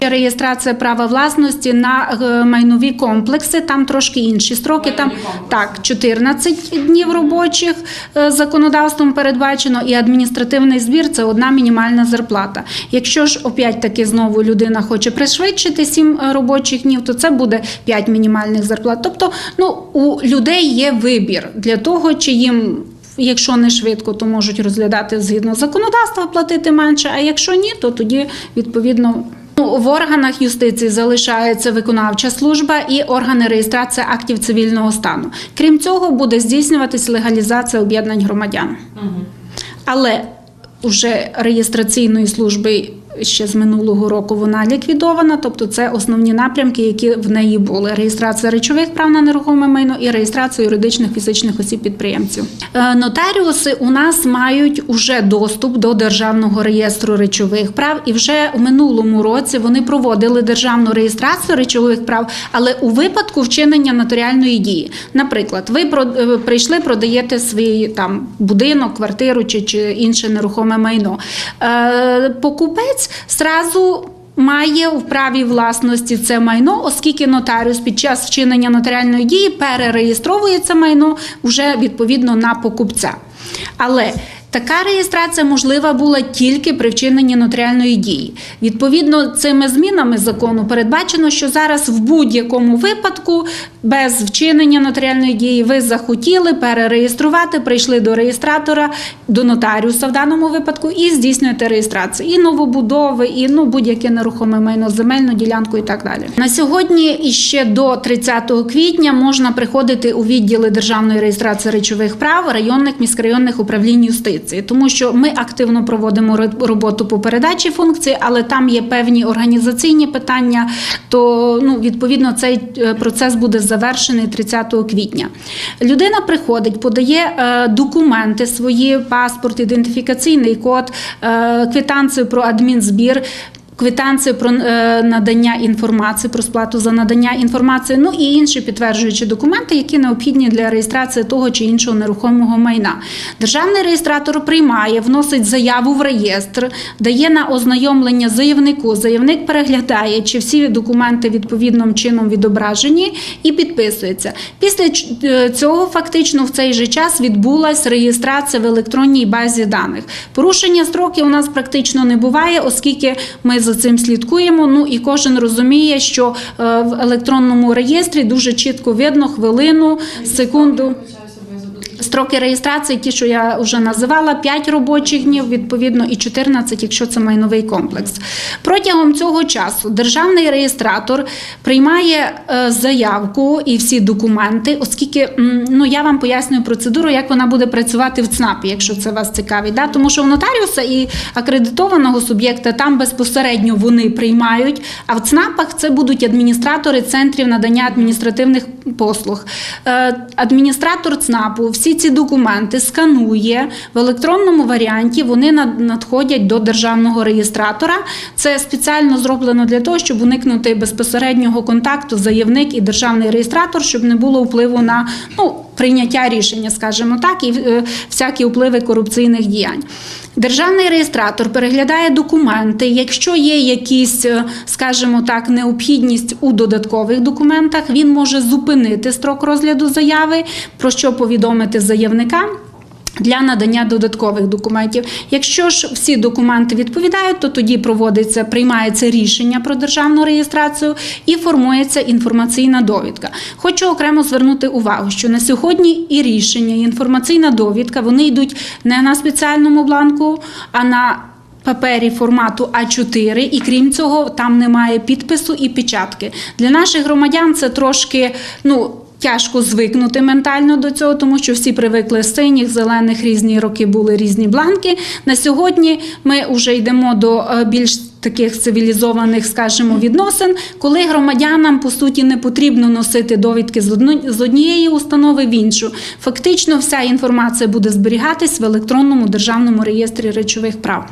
Реєстрація права власності на е, майнові комплекси, там трошки інші строки. Там так, 14 днів робочих е, законодавством передбачено, і адміністративний збір це одна мінімальна зарплата. Якщо ж опять таки знову людина хоче пришвидшити 7 робочих днів, то це буде 5 мінімальних зарплат. Тобто, ну у людей є вибір для того, чи їм. Якщо не швидко, то можуть розглядати згідно законодавства, платити менше. А якщо ні, то тоді відповідно в органах юстиції залишається виконавча служба і органи реєстрації актів цивільного стану. Крім цього, буде здійснюватись легалізація об'єднань громадян. Але вже реєстраційної служби ще з минулого року вона ліквідована, тобто це основні напрямки, які в неї були: реєстрація речових прав на нерухоме майно і реєстрація юридичних фізичних осіб підприємців. Е, Нотаріуси у нас мають уже доступ до державного реєстру речових прав, і вже у минулому році вони проводили державну реєстрацію речових прав, але у випадку вчинення нотаріальної дії. Наприклад, ви е, прийшли, продаєте свій там будинок, квартиру чи, чи інше нерухоме майно. Е, покупець зразу має в праві власності це майно, оскільки нотаріус під час вчинення нотаріальної дії перереєстровує це майно вже відповідно на покупця. Але Така реєстрація можлива була тільки при вчиненні нотаріальної дії. Відповідно, цими змінами закону передбачено, що зараз в будь-якому випадку без вчинення нотаріальної дії ви захотіли перереєструвати, прийшли до реєстратора, до нотаріуса в даному випадку і здійснюєте реєстрацію і новобудови, і ну будь-яке нерухоме майно, земельну ділянку і так далі. На сьогодні і ще до 30 квітня можна приходити у відділи державної реєстрації речових прав районних міськрайонних управлінь юстиції, тому що ми активно проводимо роботу по передачі функцій, але там є певні організаційні питання. То ну відповідно цей е, процес буде завершений 30 квітня. Людина приходить, подає е, документи свої, паспорт, ідентифікаційний код, е, квитанцію про адмінзбір. Квитанцію про е, надання інформації, про сплату за надання інформації, ну і інші підтверджуючі документи, які необхідні для реєстрації того чи іншого нерухомого майна. Державний реєстратор приймає, вносить заяву в реєстр, дає на ознайомлення заявнику. Заявник переглядає, чи всі документи відповідним чином відображені, і підписується. Після е, цього фактично в цей же час відбулася реєстрація в електронній базі даних. Порушення строків у нас практично не буває, оскільки ми за цим слідкуємо. Ну і кожен розуміє, що е, в електронному реєстрі дуже чітко видно хвилину, секунду. Строки реєстрації, ті, що я вже називала, 5 робочих днів, відповідно, і 14, якщо це майновий комплекс. Протягом цього часу державний реєстратор приймає е, заявку і всі документи, оскільки ну я вам пояснюю процедуру, як вона буде працювати в ЦНАПі, якщо це вас цікавить. Да? Тому що в нотаріуса і акредитованого суб'єкта там безпосередньо вони приймають, а в ЦНАПах це будуть адміністратори центрів надання адміністративних послуг. Е, Адміністратор ЦНАПу всі ці документи сканує в електронному варіанті. Вони над- надходять до державного реєстратора. Це спеціально зроблено для того, щоб уникнути безпосереднього контакту заявник і державний реєстратор, щоб не було впливу на ну, прийняття рішення, скажімо так, і е, всякі впливи корупційних діянь. Державний реєстратор переглядає документи. Якщо є якісь, е, скажімо так, необхідність у додаткових документах, він може зупинити строк розгляду заяви, про що повідомити заявника. Для надання додаткових документів. Якщо ж всі документи відповідають, то тоді проводиться, приймається рішення про державну реєстрацію і формується інформаційна довідка. Хочу окремо звернути увагу, що на сьогодні і рішення, і інформаційна довідка вони йдуть не на спеціальному бланку, а на папері формату А4, і крім цього, там немає підпису і печатки. Для наших громадян це трошки ну. Тяжко звикнути ментально до цього, тому що всі привикли синіх, зелених різні роки були різні бланки. На сьогодні ми вже йдемо до е, більш таких цивілізованих, скажімо, відносин, коли громадянам по суті не потрібно носити довідки з однієї установи в іншу. Фактично, вся інформація буде зберігатись в електронному державному реєстрі речових прав.